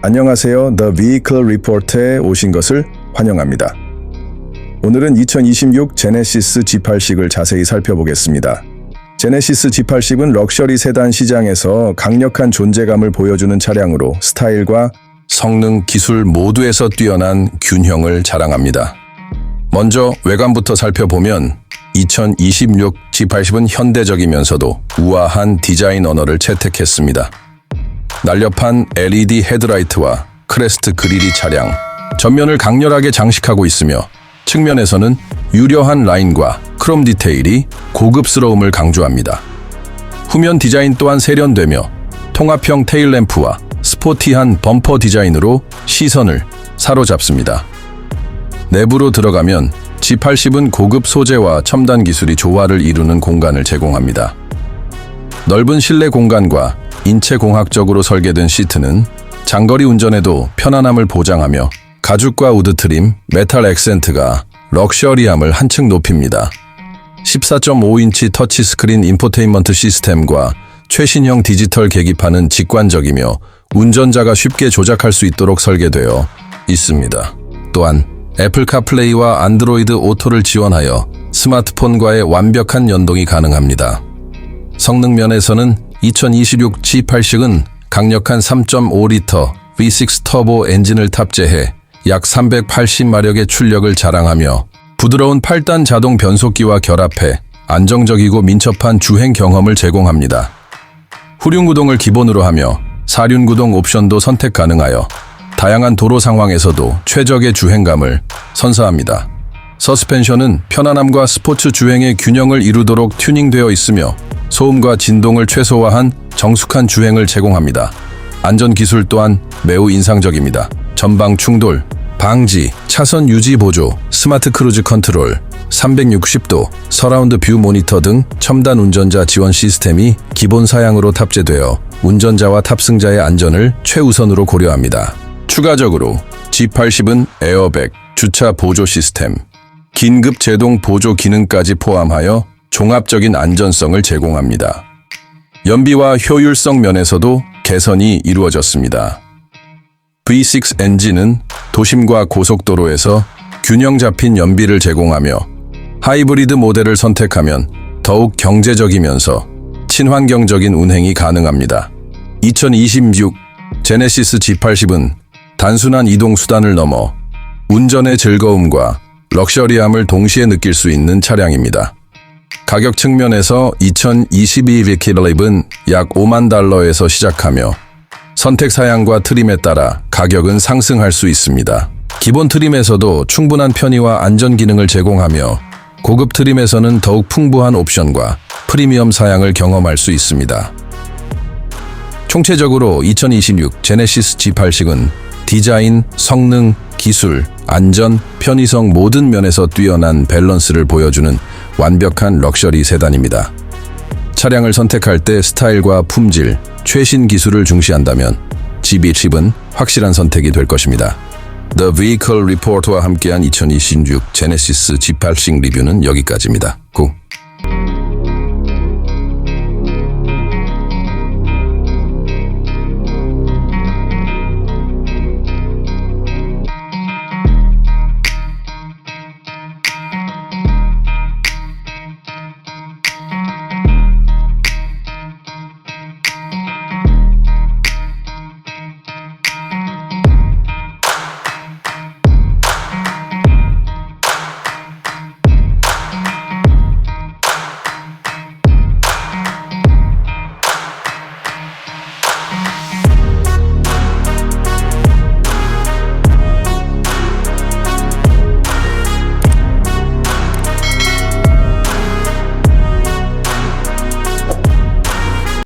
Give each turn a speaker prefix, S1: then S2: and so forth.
S1: 안녕하세요. The Vehicle Report에 오신 것을 환영합니다. 오늘은 2026 제네시스 G80을 자세히 살펴보겠습니다. 제네시스 G80은 럭셔리 세단 시장에서 강력한 존재감을 보여주는 차량으로 스타일과 성능, 기술 모두에서 뛰어난 균형을 자랑합니다. 먼저 외관부터 살펴보면 2026 G80은 현대적이면서도 우아한 디자인 언어를 채택했습니다. 날렵한 LED 헤드라이트와 크레스트 그릴이 차량, 전면을 강렬하게 장식하고 있으며 측면에서는 유려한 라인과 크롬 디테일이 고급스러움을 강조합니다. 후면 디자인 또한 세련되며 통합형 테일램프와 스포티한 범퍼 디자인으로 시선을 사로잡습니다. 내부로 들어가면 G80은 고급 소재와 첨단 기술이 조화를 이루는 공간을 제공합니다. 넓은 실내 공간과 인체 공학적으로 설계된 시트는 장거리 운전에도 편안함을 보장하며 가죽과 우드 트림, 메탈 액센트가 럭셔리함을 한층 높입니다. 14.5인치 터치 스크린 인포테인먼트 시스템과 최신형 디지털 계기판은 직관적이며 운전자가 쉽게 조작할 수 있도록 설계되어 있습니다. 또한 애플 카플레이와 안드로이드 오토를 지원하여 스마트폰과의 완벽한 연동이 가능합니다. 성능 면에서는 2026 G80은 강력한 3.5리터 V6 터보 엔진을 탑재해 약 380마력의 출력을 자랑하며 부드러운 8단 자동 변속기와 결합해 안정적이고 민첩한 주행 경험을 제공합니다. 후륜구동을 기본으로 하며 사륜구동 옵션도 선택 가능하여 다양한 도로 상황에서도 최적의 주행감을 선사합니다. 서스펜션은 편안함과 스포츠 주행의 균형을 이루도록 튜닝되어 있으며 소음과 진동을 최소화한 정숙한 주행을 제공합니다. 안전 기술 또한 매우 인상적입니다. 전방 충돌, 방지, 차선 유지 보조, 스마트 크루즈 컨트롤, 360도 서라운드 뷰 모니터 등 첨단 운전자 지원 시스템이 기본 사양으로 탑재되어 운전자와 탑승자의 안전을 최우선으로 고려합니다. 추가적으로 G80은 에어백, 주차 보조 시스템, 긴급 제동 보조 기능까지 포함하여 종합적인 안전성을 제공합니다. 연비와 효율성 면에서도 개선이 이루어졌습니다. V6 엔진은 도심과 고속도로에서 균형 잡힌 연비를 제공하며 하이브리드 모델을 선택하면 더욱 경제적이면서 친환경적인 운행이 가능합니다. 2026 제네시스 G80은 단순한 이동 수단을 넘어 운전의 즐거움과 럭셔리함을 동시에 느낄 수 있는 차량입니다. 가격 측면에서 2022 비키블립은 약 5만 달러에서 시작하며 선택 사양과 트림에 따라 가격은 상승할 수 있습니다. 기본 트림에서도 충분한 편의와 안전 기능을 제공하며 고급 트림에서는 더욱 풍부한 옵션과 프리미엄 사양을 경험할 수 있습니다. 총체적으로 2026 제네시스 G80은 디자인, 성능, 기술, 안전, 편의성 모든 면에서 뛰어난 밸런스를 보여주는 완벽한 럭셔리 세단입니다. 차량을 선택할 때 스타일과 품질, 최신 기술을 중시한다면 GB10은 확실한 선택이 될 것입니다. The Vehicle Report와 함께한 2026 제네시스 G80 리뷰는 여기까지입니다. 고!